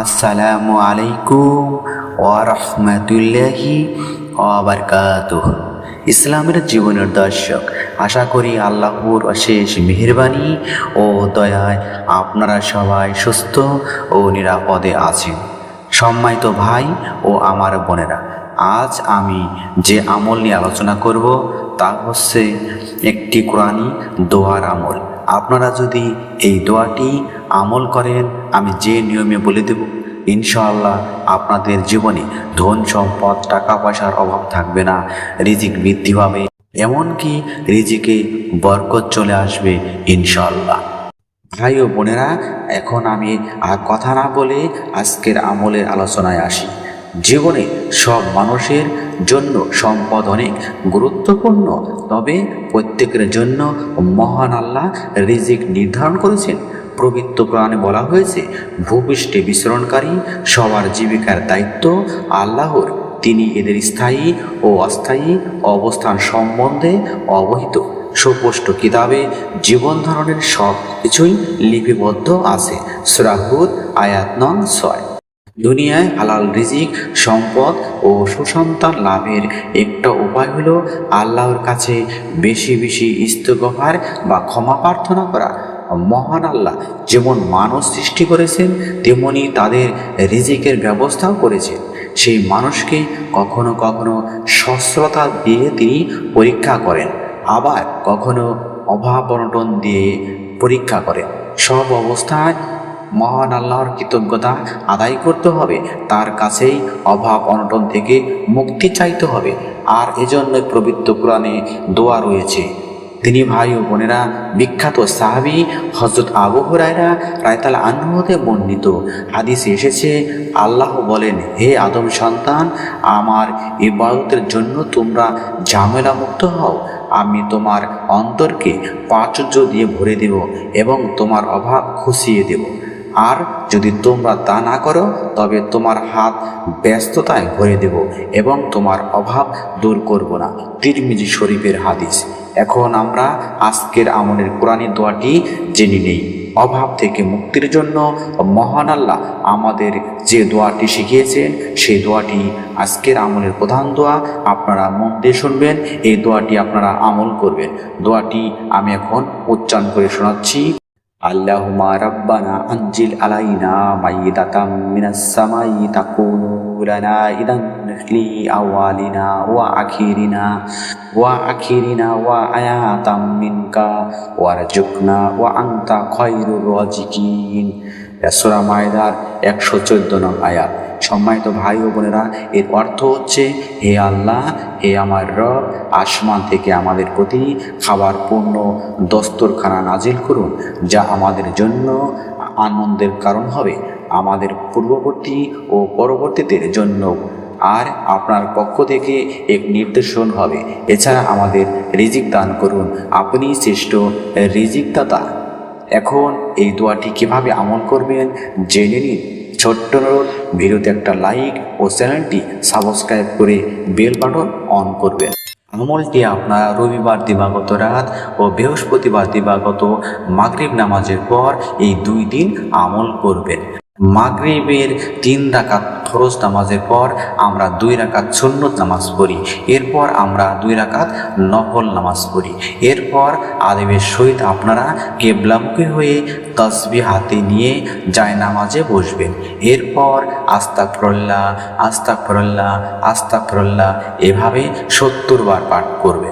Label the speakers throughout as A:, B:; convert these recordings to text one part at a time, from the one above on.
A: আসসালামু আলাইকুম ওয়ারহমতুল্লাহি ওয়াবারকাতুহ। ইসলামের জীবনের দর্শক, আশা করি আল্লাহর অশেষ মেহরবানি ও দয়ায় আপনারা সবাই সুস্থ ও নিরাপদে আছেন। সম্মানিত ভাই ও আমার বোনেরা, আজ আমি যে আমল নিয়ে আলোচনা করব তা হচ্ছে একটি কোরআনি দোয়ার আমল। আপনারা যদি এই দোয়াটি আমল করেন, আমি যে নিয়মে বলে দেব, ইনশাআল্লাহ আপনাদের জীবনে ধন সম্পদ, টাকা পয়সার অভাব থাকবে না, রিজিক বৃদ্ধি পাবে, এমনকি রিজিকে বরকত চলে আসবে, ইনশাআল্লাহ। ভাই ও বোনেরা, এখন আমি আর কথা না বলে আজকের আমলের আলোচনায় আসি। জীবনে সব মানুষের জন্য সম্পদ অনেক গুরুত্বপূর্ণ। তবে প্রত্যেকের জন্য মহান আল্লাহ রিজিক নির্ধারণ করেছেন। পবিত্র প্রাণে বলা হয়েছে, ভূপৃষ্ঠে বিচরণকারী সবার জীবিকার দায়িত্ব আল্লাহর। তিনি এদের স্থায়ী ও অস্থায়ী অবস্থান সম্বন্ধে অবহিত। সুস্পষ্ট কিতাবে জীবন ধারণের সব কিছুই লিপিবদ্ধ আছে। সুরাহুদ আয়াত নং ছয়। দুনিয়ায় হালাল রিজিক, সম্পদ ও সুসন্তান লাভের একটা উপায় হলো আল্লাহর কাছে বেশি বেশি ইস্তগফার বা ক্ষমা প্রার্থনা করা। মহান আল্লাহ যেমন মানুষ সৃষ্টি করেছেন, তেমনি তাদের রিজিকের ব্যবস্থাও করেছেন। সেই মানুষকে কখনো কখনো সস্রতা দিয়ে তিনি পরীক্ষা করেন, আবার কখনো অভাব অনটন দিয়ে পরীক্ষা করেন। সব অবস্থায় মহান আল্লাহর কৃতজ্ঞতা আদায় করতে হবে। তার কাছেই অভাব অনটন থেকে মুক্তি চাইতে হবে। আর এজন্যই পবিত্র পুরাণে দোয়া রয়েছে। তিনি ভাই ও বোনেরা, বিখ্যাত সাহাবি হজরত আবু হুরায়রা রায়তাল আনহতে বর্ণিত। হাদিসে এসেছে, আল্লাহ বলেন, হে আদম সন্তান, আমার ইবাদতের জন্য তোমরা ঝামেলা মুক্ত হও। আমি তোমার অন্তরকে প্রাচুর্য দিয়ে ভরে দেব এবং তোমার অভাব খুশিয়ে দেব। আর যদি তোমরা তা না করো, তবে তোমার হাত ব্যস্ততায় ভরে দেব এবং তোমার অভাব দূর করব না। তিরমিজি শরীফের হাদিস। এখন আমরা আজকের আমলের কোরআনী দোয়াটি জেনে নেই। অভাব থেকে মুক্তির জন্য মহান আল্লাহ আমাদের যে দোয়াটি শিখিয়েছেন, সেই দোয়াটি আজকের আমলের প্রধান দোয়া। আপনারা মন দিয়ে শুনবেন, এই দোয়াটি আপনারা আমল করবেন। দোয়াটি আমি এখন উচ্চারণ করে শোনাচ্ছি। মাইদাতাম মিনাস সামাই তাকুনু লানা ইদান লি আওয়ালিনা ওয়া আখিরিনা ওয়া আখিরিনা ওয়া আয়াতাম মিনকা ওয়ারজুকনা ওয়া আনতা খায়রুর রাজিকিন। সূরা মায়দার একশো চোদ্দ নং আয়াত। সম্মানিত ভাই ও বোনেরা, এর অর্থ হচ্ছে, হে আল্লাহ, হে আমার রব, আসমান থেকে আমাদের প্রতি খাবার পূর্ণ দস্তরখানা নাজিল করুন, যা আমাদের জন্য আনন্দের কারণ হবে, আমাদের পূর্ববর্তী ও পরবর্তীদের জন্য। আর আপনার পক্ষ থেকে এক নির্দেশন হবে, এছাড়া আমাদের রিজিক দান করুন, আপনি শ্রেষ্ঠ রিজিকদাতা। এখন এই দোয়াটি কীভাবে আমল করবেন, জেনে নিন। ছোট্ট অনুরোধ ভিডিওতে একটা লাইক ও চ্যানেলটি সাবস্ক্রাইব করে বেল বাটন অন করবেন। আমলটি আপনার রবিবার দিবাগত রাত ও বৃহস্পতিবার দিবাগত মাগরিব নামাজের পর এই দুই দিন আমল করবেন। মাগরিবের তিন রাকাত ফরজ নামাজের পর আমরা দুই রাকাত সুন্নত নামাজ পড়ি। এরপর আমরা দুই রাকাত নফল নামাজ পড়ি। এরপর আদেবের সহিত আপনারা কেবলামুখী হয়ে তসবি হাতে নিয়ে যায় নামাজে বসবেন। এরপর আস্তা ফরল্লা আস্তা ফরল্লা আস্তা ফরল্লা এভাবে সত্তর বার পাঠ করবেন।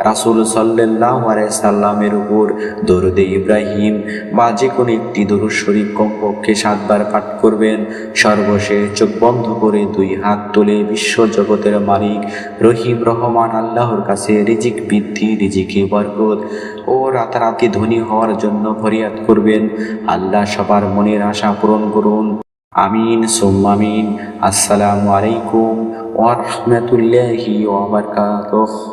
A: রাসুল সাল্লাহ সাল্লামের উপর দরুদে ইব্রাহিম বা যে কোনো একটি দরুদ শরীফ কমপক্ষে সাতবার পাঠ করবেন। সর্বশেষ চোখ বন্ধ করে দুই হাত তুলে বিশ্ব জগতের মালিক রহিম রহমান আল্লাহর কাছে রিজিক বৃদ্ধি, রিজিকে বরকত ও রাতারাতি ধনী হওয়ার জন্য ফরিয়াদ করবেন। আল্লাহ সবার মনের আশা পূরণ করুন। আমিন সোম্মামিন আসসালামু আলাইকুম ওয়া রাহমাতুল্লাহি